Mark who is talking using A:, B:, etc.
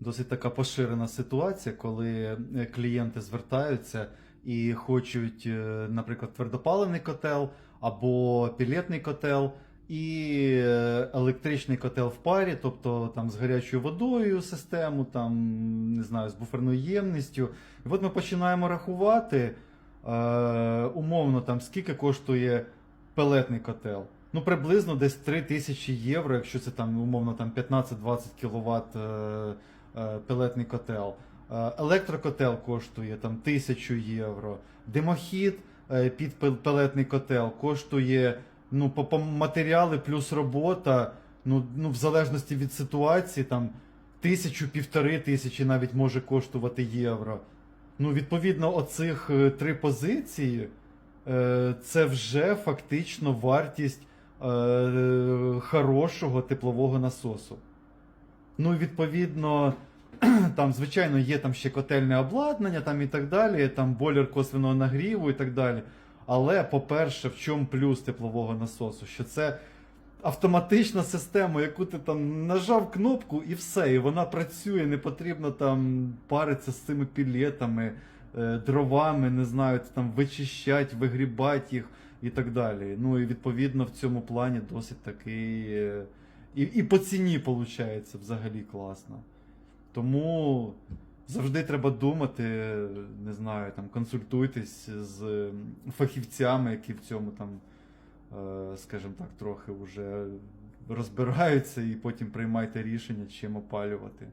A: Досить така поширена ситуація, коли е, клієнти звертаються і хочуть, е, наприклад, твердопаливний котел або пілетний котел і е, електричний котел в парі, тобто там з гарячою водою систему, там не знаю, з буферною ємністю. І от ми починаємо рахувати е, умовно, там скільки коштує пелетний котел. Ну, приблизно десь 3 тисячі євро, якщо це там умовно там 15-20 кВт е, пелетний котел. Е, електрокотел коштує там 1000 євро. Димохід е, під пелетний котел коштує ну, матеріали плюс робота, ну, ну, в залежності від ситуації, там тисячу, півтори тисячі навіть може коштувати євро. Ну, відповідно, оцих е, три позиції е, це вже фактично вартість е, хорошого теплового насосу. Ну, відповідно, там, звичайно, є там ще котельне обладнання там і так далі, там бойлер косвеного нагріву і так далі. Але, по-перше, в чому плюс теплового насосу? Що це автоматична система, яку ти там нажав кнопку і все, і вона працює, не потрібно там паритися з цими пілетами, е, дровами, не знаю, там вичищати, вигрібати їх і так далі. Ну і відповідно в цьому плані досить такий. І, і по ціні виходить взагалі класно. Тому завжди треба думати, не знаю, там консультуйтесь з фахівцями, які в цьому там, е, скажімо так, трохи вже розбираються, і потім приймайте рішення, чим опалювати.